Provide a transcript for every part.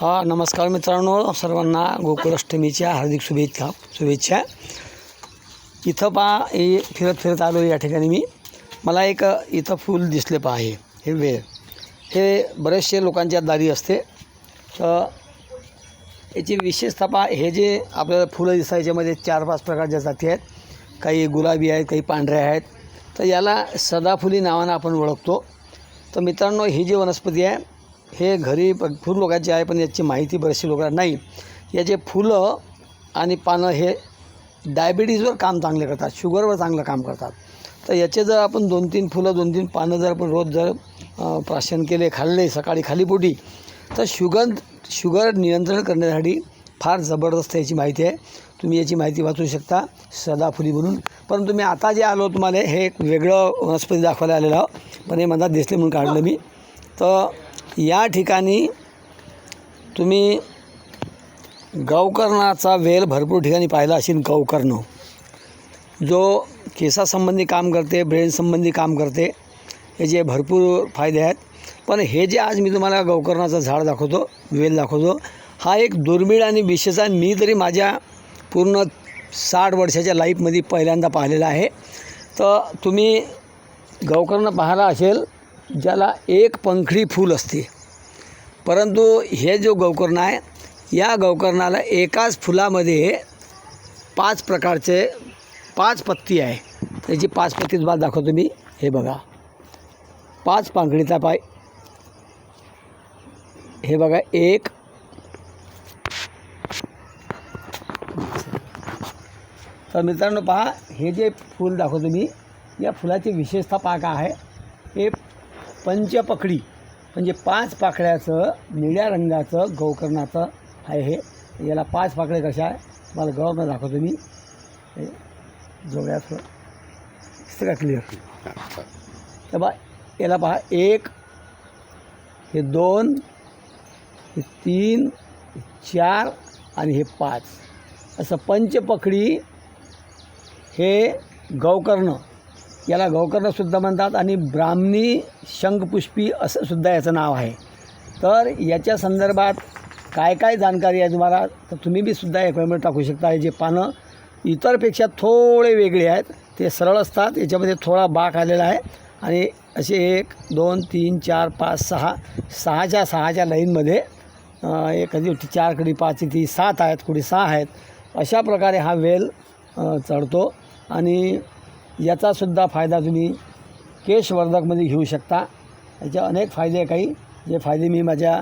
हा नमस्कार मित्रांनो सर्वांना गोकुळाष्टमीच्या हार्दिक शुभेच्छा शुभेच्छा. इथं पहा हे फिरत फिरत आलो या ठिकाणी मी. मला एक इथं फूल दिसले पहा हे हे वेळ. हे बरेचसे लोकांच्या दारी असते. तर याची विशेषता पहा हे जे आपल्याला फुलं दिसायच्यामध्ये चार पाच प्रकारच्या जाती आहेत. काही गुलाबी आहेत काही पांढऱ्या आहेत. तर याला सदाफुली नावानं आपण ओळखतो. तर मित्रांनो ही जी वनस्पती आहे हे घरी भरपूर लोकांची आहे पण याची माहिती बरीचशी लोकांना नाही. याचे फुलं आणि पानं हे डायबिटीजवर काम चांगले करतात शुगरवर चांगलं काम करतात. तर याचे जर आपण दोन तीन फुलं दोन तीन पानं जर आपण रोज जर प्राशन केले खाल्ले सकाळी खालीपोटी तर शुगर शुगर नियंत्रण करण्यासाठी फार जबरदस्त याची माहिती आहे. तुम्ही याची माहिती वाचू शकता सदाफुली म्हणून. परंतु मी आता जे आलो तुम्हाला हे एक वेगळं वनस्पती दाखवायला आलेलं आहो पण हे मनात दिसले म्हणून काढलं मी. तर या ठिकाणी तुम्ही गौकर्णाचा वेल भरपूर ठिकाणी पाहिला असेल गौकर्ण जो केसासंबंधी काम करते ब्रेनसंबंधी काम करते याचे भरपूर फायदे आहेत. पण हे जे आज मी तुम्हाला गौकर्णाचं झाड दाखवतो वेल दाखवतो हा एक दुर्मिळ आणि विशेष आहे. मी तरी माझ्या पूर्ण साठ वर्षाच्या लाईफमध्ये पहिल्यांदा पाहिलेला आहे. तर तुम्ही गौकर्ण पाहिला असेल ज्याला एक पंखडी फूल असते. परंतु हे जो गौकर्ण आहे या गवकर्णाला एकाच फुलामध्ये पाच प्रकारचे पाच पत्ती आहे. त्याची पाच पत्ती तुम्हाला दाखवतो मी. हे बघा. पाच पांखडीचा पाय हे बघा एक. तर मित्रांनो पहा हे जे फूल दाखवतो मी या फुलाची विशेषता पहा का आहे. हे पंचपकडी म्हणजे पाच पाकळ्याचं निळ्या रंगाचं गौकर्णाचं आहे हे. याला पाच पाकळे कशा आहे? मला गौरनं दाखवतो मी. हे जोड्याचं दिसतं का क्लिअर तर बा याला पहा एक हे दोन हे तीन हे चार आणि हे पाच. असं पंचपकडी हे गौकर्ण याला गौकर्णसुद्धा म्हणतात आणि ब्राह्मणी शंखपुष्पी असं सुद्धा याचं नाव आहे. तर याच्या संदर्भात काय काय जाणकारी आहे तुम्हाला? तर तुम्ही बी सुद्धा एक वेळ टाकू शकता. जे पानं इतरपेक्षा थोडे वेगळे आहेत ते सरळ असतात. याच्यामध्ये थोडा बाक आलेला आहे आणि असे एक दोन तीन चार पाच सहा सहाच्या सहाच्या लाईनमध्ये एक कधी चार कडी पाच ती सात आहेत कुठे सहा आहेत. अशा प्रकारे हा वेल चढतो आणि याचासुद्धा फायदा तुम्ही केशवर्धकमध्ये घेऊ शकता. याचे अनेक फायदे आहे काही. जे फायदे मी माझ्या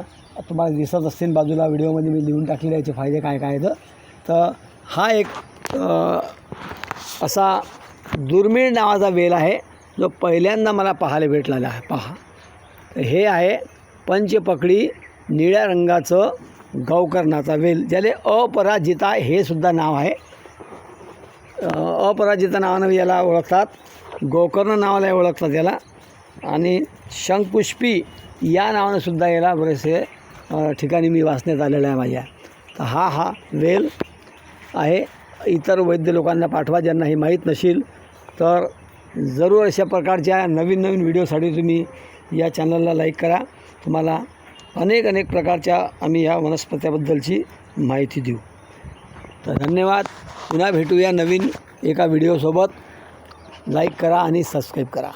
तुम्हाला दिसत असतील बाजूला व्हिडिओमध्ये मी लिहून टाकलेले याचे फायदे काय काय आहेत. तर हा एक असा दुर्मिळ नावाचा वेल आहे जो पहिल्यांदा मला पाहायला भेटलेला आहे. पहा. तर हे आहे पंचपकडी निळ्या रंगाचं गौकर्णाचा वेल ज्याले अपराजिता हे सुद्धा नाव आहे. अपराजित नावानं याला ओळखतात. गोकर्ण नावाला ओळखतात याला. आणि शंखपुष्पी या नावानंसुद्धा याला बरेचसे ठिकाणी मी वाचण्यात आलेलं आहे माझ्या. तर हा हा वेल आहे. इतर वैद्य लोकांना पाठवा ज्यांना हे माहीत नसेल तर जरूर अशा प्रकारच्या नवीन नवीन व्हिडिओसाठी तुम्ही या चॅनलला लाईक करा. तुम्हाला अनेक अनेक प्रकारच्या आम्ही या वनस्पत्याबद्दलची माहिती देऊ. तर धन्यवाद. पुन्हा भेटूया नवीन एका व्हिडिओसोबत. लाईक करा आणि सबस्क्राईब करा.